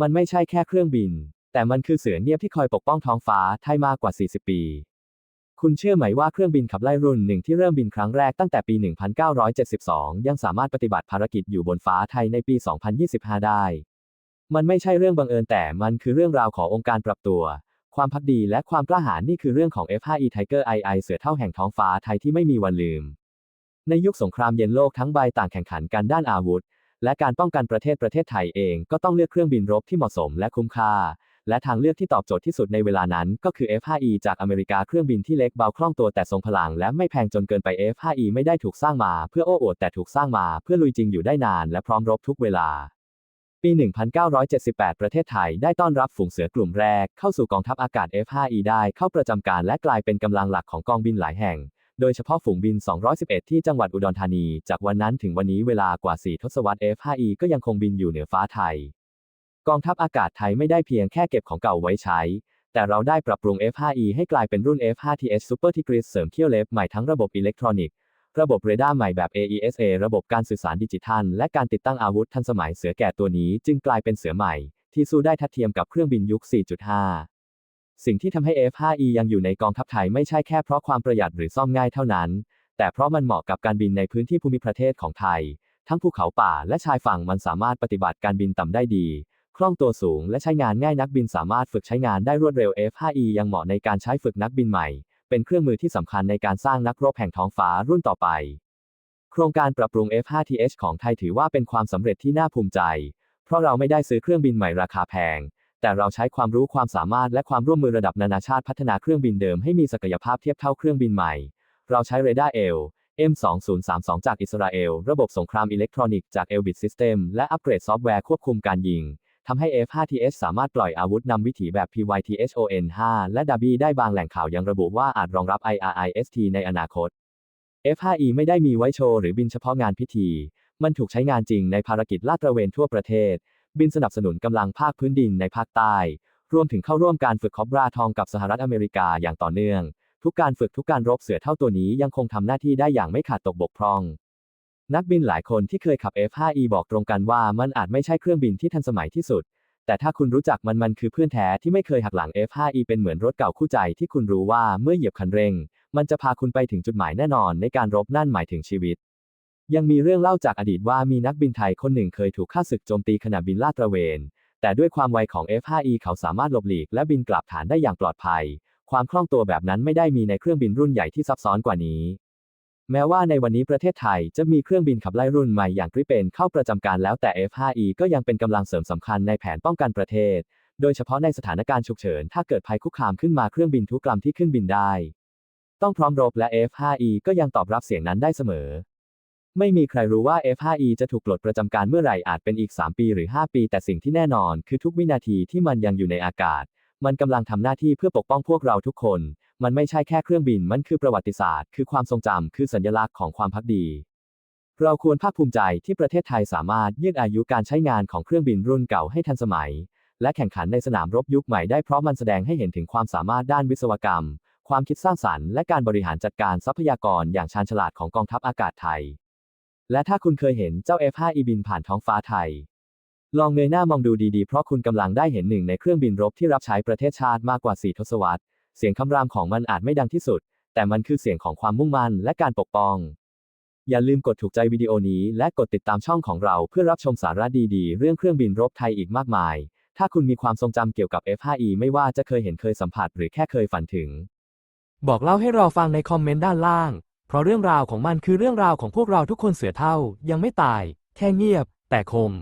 มันไม่ใช่แค่เครื่องบิน แต่มันคือเสือเงียบที่คอยปกป้องท้องฟ้าไทยมากกว่า 40 ปี คุณเชื่อไหมว่าเครื่องบินขับไล่รุ่นหนึ่งที่เริ่มบินครั้งแรกตั้งแต่ปี 1972 ยังสามารถปฏิบัติภารกิจอยู่บนฟ้าไทยในปี 2025 ได้ มันไม่ใช่เรื่องบังเอิญแต่มันคือเรื่องราวขององค์การปรับตัว ความพักดีและความกล้าหาญนี่คือเรื่องของ F5E Tiger II เสือเท่าแห่งท้องฟ้าไทยที่ไม่มีวันลืม ในยุคสงครามเย็นโลกทั้งใบต่างแข่งขันกันด้านอาวุธ และการป้องกันประเทศประเทศไทยเองก็ต้องเลือกเครื่องบินรบที่เหมาะสมและคุ้มค่า และทางเลือกที่ตอบโจทย์ที่สุดในเวลานั้น ก็คือ F5E จากอเมริกาเครื่องบินที่เล็กเบาคล่องตัวแต่ทรงพลัง และไม่แพงจนเกินไป F5E ไม่ได้ถูกสร้างมาเพื่อโอ้อวดแต่ถูกสร้างมาเพื่อลุยจริงอยู่ได้นานและพร้อมรบทุกเวลาปี 1978 ประเทศไทยได้ต้อนรับฝูงเสือกลุ่มแรกเข้าสู่กองทัพอากาศ F5E ได้เข้าประจำการและกลายเป็นกำลังหลักของกองบินหลายแห่ง โดยเฉพาะฝูงบิน 211 ที่จังหวัดอุดรธานี จากวันนั้นถึงวันนี้เวลากว่า 4 ทศวรรษ F5E ก็ยังคงบินอยู่เหนือฟ้าไทย กองทัพอากาศไทยไม่ได้เพียงแค่เก็บของเก่าไว้ใช้ แต่เราได้ปรับปรุง F5E ให้กลายเป็นรุ่น F5TH Super Tigris เสริมเขี้ยวเล็บใหม่ทั้งระบบอิเล็กทรอนิกส์ ระบบเรดาร์ใหม่แบบ AESA ระบบการสื่อสารดิจิทัล และการติดตั้งอาวุธทันสมัยเสือแก่ตัวนี้ จึงกลายเป็นเสือใหม่ ที่สู้ได้ทัดเทียมกับเครื่องบินยุค 4.5 สิ่งที่ทำให้ F5E ยังอยู่ในกองทัพไทยไม่ใช่แค่เพราะความประหยัดหรือซ่อมง่ายเท่านั้น แต่เพราะมันเหมาะกับการบินในพื้นที่ภูมิประเทศของไทย ทั้งภูเขาป่าและชายฝั่งมันสามารถปฏิบัติการบินต่ำได้ดี คล่องตัวสูงและใช้งานง่ายนักบินสามารถฝึกใช้งานได้รวดเร็ว F5E ยังเหมาะในการใช้ฝึกนักบินใหม่ เป็นเครื่องมือที่สำคัญในการสร้างนักรบแห่งท้องฟ้ารุ่นต่อไป โครงการปรับปรุง F5TH ของไทยถือว่าเป็นความสำเร็จที่น่าภูมิใจ เพราะเราไม่ได้ซื้อเครื่องบินใหม่ราคาแพง แต่เราใช้ความรู้ความสามารถและความร่วมมือระดับนานาชาติพัฒนาเครื่องบินเดิมให้มีศักยภาพเทียบเท่าเครื่องบินใหม่ เราใช้เรดาร์เอล M2032 จากอิสราเอล ระบบสงครามอิเล็กทรอนิกส์จาก Elbit System และอัปเกรดซอฟต์แวร์ควบคุมการยิงทำให้ F5TH สามารถปล่อยอาวุธนำวิถีแบบ PYTHON5 และ DABI ได้บางแหล่งข่าวยังระบุว่าอาจรองรับ IRIST ในอนาคต F5E ไม่ได้มีไว้โชว์หรือบินเฉพาะงานพิธี มันถูกใช้งานจริงในภารกิจลาดตระเวนทั่วประเทศ บินสนับสนุนกำลังภาคพื้นดินในภาคใต้ รวมถึงเข้าร่วมการฝึกคอบราทองกับสหรัฐอเมริกาอย่างต่อเนื่อง ทุกการฝึกทุกการรบเสือเท่าตัวนี้ยังคงทำหน้าที่ได้อย่างไม่ขาดตกบกพร่อง นักบินหลายคนที่เคยขับ F5E บอกตรงกันว่ามันอาจไม่ใช่เครื่องบินที่ทันสมัยที่สุด แต่ถ้าคุณรู้จักมันมันคือเพื่อนแท้ที่ไม่เคยหักหลัง F5E เป็นเหมือนรถเก่าคู่ใจที่คุณรู้ว่าเมื่อเหยียบคันเร่ง มันจะพาคุณไปถึงจุดหมายแน่นอนในการรบนั่นหมายถึงชีวิต ยังมีเรื่องเล่าจากอดีตว่ามีนักบินไทยคนหนึ่งเคยถูกฆ่าศึกโจมตีขณะบินลาดตระเวน แต่ด้วยความไวของ F5E เขาสามารถหลบหลีกและบินกลับฐานได้อย่างปลอดภัย ความคล่องตัวแบบนั้นไม่ได้มีในเครื่องบินรุ่นใหญ่ที่ซับซ้อนกว่านี้ แม้ว่าในวันนี้ประเทศไทยจะมีเครื่องบินขับไล่รุ่นใหม่อย่างกริเปนเข้าประจำการแล้วแต่ F5E ก็ยังเป็นกำลังเสริมสำคัญในแผนป้องกันประเทศ โดยเฉพาะในสถานการณ์ฉุกเฉินถ้าเกิดภัยคุกคามขึ้นมาเครื่องบินทุกลำที่ขึ้นบินได้ ต้องพร้อมรบและ F5E ก็ยังตอบรับเสียงนั้นได้เสมอ ไม่มีใครรู้ว่า F5E จะถูกปลดประจำการเมื่อไหร่อาจเป็นอีก 3 ปีหรือ 5 ปี แต่สิ่งที่แน่นอนคือทุกวินาทีที่มันยังอยู่ในอากาศ มันกำลังทำหน้าที่เพื่อปกป้องพวกเราทุกคน มันไม่ใช่แค่เครื่องบิน มันคือประวัติศาสตร์ คือความทรงจำ คือสัญลักษณ์ของความพักดี เราควรภาคภูมิใจที่ประเทศไทยสามารถยืดอายุการใช้งานของเครื่องบินรุ่นเก่าให้ทันสมัย และแข่งขันในสนามรบยุคใหม่ได้เพราะมันแสดงให้เห็นถึงความสามารถด้านวิศวกรรม ความคิดสร้างสรรค์ และการบริหารจัดการทรัพยากรอย่างชาญฉลาดของกองทัพอากาศไทย และถ้าคุณเคยเห็นเจ้า F5E บินผ่านท้องฟ้าไทย ลองเงยหน้ามองดูดีๆ เพราะคุณกำลังได้เห็นหนึ่งในเครื่องบินรบที่รับใช้ประเทศชาติมากกว่า4ทศวรรษ เสียงคำรามของมันอาจไม่ดังที่สุด แต่มันคือเสียงของความมุ่งมั่นและการปกป้อง อย่าลืมกดถูกใจวิดีโอนี้และกดติดตามช่องของเราเพื่อรับชมสาระดีๆ เรื่องเครื่องบินรบไทยอีกมากมาย ถ้าคุณมีความทรงจำเกี่ยวกับ F5E ไม่ว่าจะเคยเห็นเคยสัมผัส หรือแค่เคยฝันถึง บอกเล่าให้เราฟังในคอมเมนต์ด้านล่าง เพราะเรื่องราวของมันคือเรื่องราวของพวกเราทุกคนเสือเท่ายังไม่ตาย แค่เงียบ แต่คม